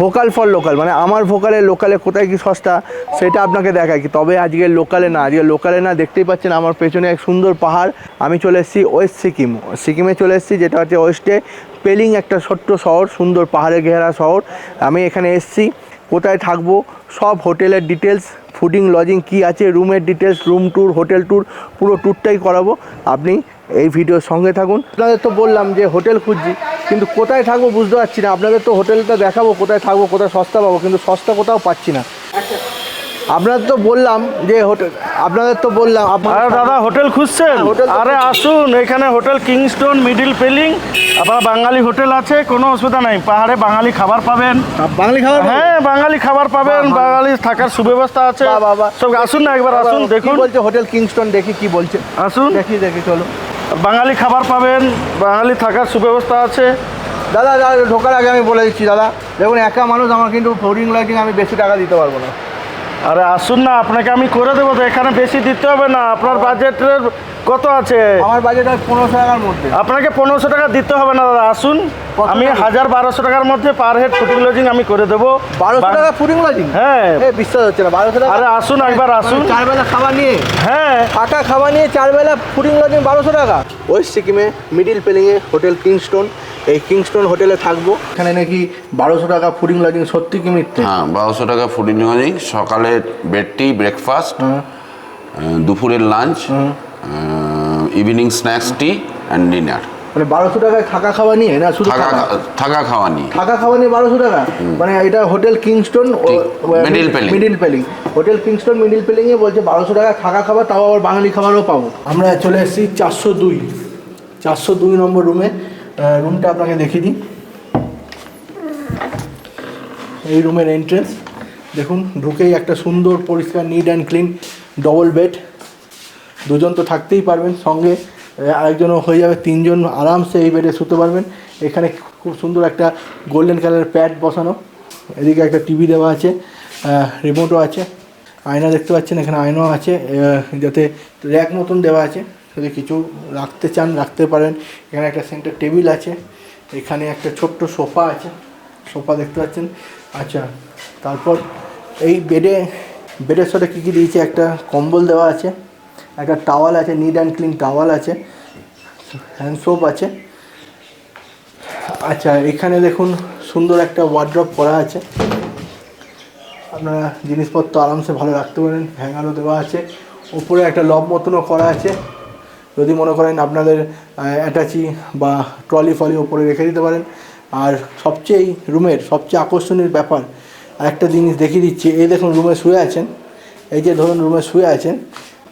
Vocal for local মানে আমার ভোকালে লোকালে কোথায় কি সস্তা, সেটা আপনাকে দেখায় কি। তবে আজকে লোকালে না, আজকে লোকালে না, দেখতেই পাচ্ছেন আমার পেছনে এক সুন্দর পাহাড়। আমি চলে এসেছি ওয়েস্ট সিকিম। সিকিমে চলে এসেছি, যেটা হচ্ছে ওয়েস্টে পেলিং একটা ছোট্ট শহর, সুন্দর পাহাড়ে ঘেরা শহর। আমি এখানে এসেছি, কোথায় থাকব, সব হোটেলের ডিটেলস ফুডিং লজিং কি আছে, রুমের details room tour hotel tour পুরো ট্যুরটাই করাবো। আপনি এই ভিডিওর সঙ্গে থাকুন। আপনাদের তো বললাম যে হোটেল খুঁজছি কিন্তু কোথায় থাকব বুঝতে পারছি না। আপনাদের তো হোটেলটা দেখাবো কোথায় থাকব কোথায় সস্তা পাবো কিন্তু সস্তা কোথাও পাচ্ছি না। আপনাদের তো বললাম যে হোটেল আপনাদের তো বললাম আরে দাদা হোটেল খুঁজছেন? হ্যাঁ, হোটেল আরে আসুন এখানে হোটেল কিংস্টোন মিডিল পেলিং আপনার বাঙালি হোটেল আছে কোনো অসুবিধা নাই। পাহাড়ে বাঙালি খাবার পাবেন। বাঙালি খাবার হ্যাঁ বাঙালি খাবার পাবেন। বাঙালি থাকার সুব্যবস্থা আছে। বাহ। সব আসুন না একবার আসুন দেখুন। বলছে হোটেল কিংস্টন দেখি কি বলছে। আসুন। দেখি দেখি চলো। বাঙালি খাবার পাবেন, বাঙালি থাকার সুব্যবস্থা আছে। দাদা দাদা, ঢোকার আগে আমি বলে দিচ্ছি, দাদা। দেখুন, একা মানুষ আমার কিন্তু ফোরিং লাইটিং আমি বেশি টাকা দিতে পারব না। আরে আসুন না আপনাকে আমি করে দেবো তো এখানে বেশি দিতে হবে না আপনার বাজেটের কত আছে? আমার বাজেট আছে পনেরোশো টাকার মধ্যে। আপনাকে পনেরোশো টাকা দিতে হবে না দাদা আসুন। আমি হাজার বারোশো টাকার মধ্যে পার হেড ফুটিং লজিং আমি করে দেবো। বারোশো টাকা ফুডিং লজিং হ্যাঁ। বিশ্বাস হচ্ছে না বারোশো টাকা আরে আসুন একবার আসুন মানে চার বেলা খাবার নিয়ে? হ্যাঁ। থাকা খাবার নিয়ে চার বেলা ফুডিং লজিং বারোশো টাকা? ওয়েস্ট সিকিমে মিডিল পেলিংয়ে হোটেল কিংস্টোন এই কিংস্টোন হোটেলে থাকব। এখানে নাকি বারোশো টাকা ফুডিং লজিং সত্যি কি মিথ্যে? হ্যাঁ বারোশো টাকা ফুড ইঞ্জিনিয়ারিং সকালের বেড টি ব্রেকফাস্ট দুপুরের lunch evening snacks tea and dinner মানে বারোশো টাকায় থাকা খাওয়া নিয়ে না শুধু থাকা থাকা? খাওয়া নিয়ে। থাকা খাওয়া নিয়ে বারোশো টাকা? মানে এটা hotel Kingstone Middle Peling. Middle Pelling hotel Kingstone middle পেলিংয়ে বলছে বারোশো টাকা থাকা খাবার তাও আবার বাঙালি খাবারও পাবো। আমরা চলে এসেছি চারশো দুই। চারশো দুই নম্বর রুমে রুমটা আপনাকে দেখিয়ে দিই। এই রুমের এন্ট্রেন্স দেখুন, ঢুকেই একটা সুন্দর পরিষ্কার neat and clean double bed দুজন তো থাকতেই পারবেন, সঙ্গে আরেকজনও হয়ে যাবে, তিনজন আরামসে এই বেডে শুতে পারবেন। এখানে খুব সুন্দর একটা গোল্ডেন কালারের প্যাড বসানো। এদিকে একটা টিভি দেওয়া আছে রিমোটও আছে। আয়না দেখতে পাচ্ছেন, এখানে আয়নাও আছে যাতে র্যাক মতন দেওয়া আছে। যদি কিছু রাখতে চান, রাখতে পারেন। এখানে একটা সেন্টার টেবিল আছে। এখানে একটা ছোট্ট সোফা আছে। সোফা দেখতে পাচ্ছেন। আচ্ছা তারপর এই বেডে বেডের সাথে কী কী দিয়েছে? একটা কম্বল দেওয়া আছে, একটা টাওয়াল আছে নিড অ্যান্ড ক্লিন টাওয়াল আছে হ্যান্ড সোপ আছে। আচ্ছা এখানে দেখুন, সুন্দর একটা ওয়ার্ড্রপ করা আছে। আপনারা জিনিসপত্র আরামসে ভালো রাখতে পারেন। হ্যাঙ্গারও দেওয়া আছে। ওপরে একটা লব মতনও করা আছে। যদি মনে করেন আপনাদের অ্যাটাচি বা ট্রলি ফলি ওপরে রেখে দিতে পারেন। আর সবচেয়ে এই রুমের সবচেয়ে আকর্ষণীয় ব্যাপার একটা জিনিস দেখিয়ে দিচ্ছি। এই দেখুন রুমে শুয়ে আছেন। এই যে ধরুন রুমে শুয়ে আছেন,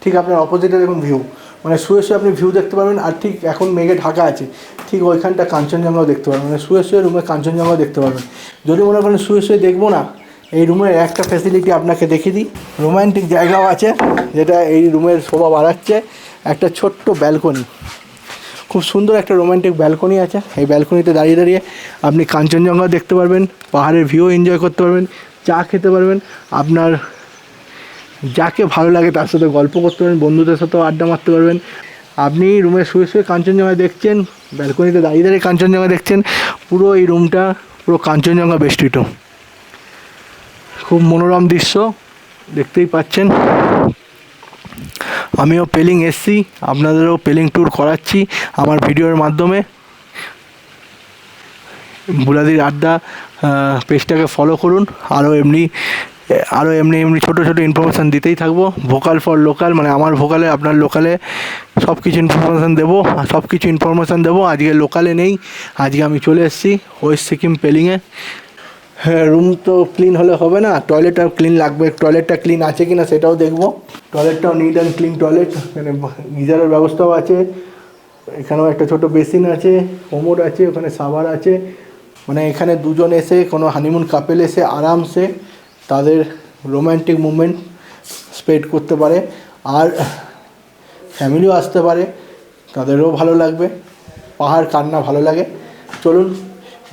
ঠিক আপনার অপোজিটে দেখুন ভিউ মানে শুয়ে শুয়ে আপনি ভিউ দেখতে পারবেন, আর ঠিক এখন মেঘে ঢাকা আছে, ঠিক ওইখানটা কাঞ্চনজঙ্ঘাও দেখতে পারবেন। মানে শুয়ে শুয়ে রুমে কাঞ্চনজঙ্ঘাও দেখতে পারবেন। যদি মনে করেন শুয়ে শুয়ে দেখব না, এই রুমের একটা ফ্যাসিলিটি আপনাকে দেখিয়ে দিই। রোমান্টিক জায়গাও আছে, যেটা এই রুমের শোভা বাড়াচ্ছে। একটা ছোট্ট ব্যালকনি খুব সুন্দর একটা রোমান্টিক ব্যালকনি আছে। এই ব্যালকনিতে দাঁড়িয়ে দাঁড়িয়ে আপনি কাঞ্চনজঙ্ঘা দেখতে পারবেন, পাহাড়ের ভিউ এনজয় করতে পারবেন, চা খেতে পারবেন। আপনার যাকে ভালো লাগে তার সাথে গল্প করতে পারবেন, বন্ধুদের সাথেও আড্ডা মারতে পারবেন। আপনি রুমে শুয়ে শুয়ে কাঞ্চনজঙ্ঘা দেখছেন ব্যালকনিতে দাঁড়িয়ে দাঁড়িয়ে কাঞ্চনজঙ্ঘা দেখছেন, পুরো এই রুমটা পুরো কাঞ্চনজঙ্ঘা বেষ্টিত। খুব মনোরম দৃশ্য, দেখতেই পাচ্ছেন। আমিও পেলিং এসছি, আপনাদেরও পেলিং ট্যুর করাচ্ছি আমার ভিডিওর মাধ্যমে। বুলাদির আড্ডা পেজটাকে ফলো করুন, আরও এমনি আরও এমনি এমনি ছোটো ছোটো ইনফরমেশান দিতেই থাকব। ভোকাল ফর লোকাল মানে আমার ভোকালে আপনার লোকালে সব কিছু ইনফরমেশান দেবো সব কিছু ইনফরমেশান দেবো। আজকে লোকালে নেই, আজকে আমি চলে এসেছি, ওয়েস্ট সিকিম পেলিংয়ে রুম তো ক্লিন হলে হবে না। টয়লেটটাও ক্লিন লাগবে। টয়লেটটা ক্লিন আছে কি না সেটাও দেখব। টয়লেটটাও নিট অ্যান্ড ক্লিন টয়লেট মানে গিজারের ব্যবস্থাও আছে। এখানেও একটা ছোট বেসিন আছে কোমোড আছে, ওখানে সাভার আছে। মানে এখানে দুজন এসে, কোনো হানিমুন কাপেল এসে আরামসে তাদের রোম্যান্টিক মুভমেন্ট স্প্রেড করতে পারে। আর ফ্যামিলিও আসতে পারে। তাদেরও ভালো লাগবে। পাহাড়, কান্না ভালো লাগে। চলুন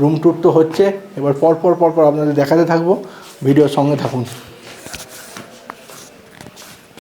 রুম ট্যুর তো হচ্ছে। এবার পরপর পরপর পর পর আপনাদের দেখাতে থাকব। ভিডিওর সঙ্গে থাকুন।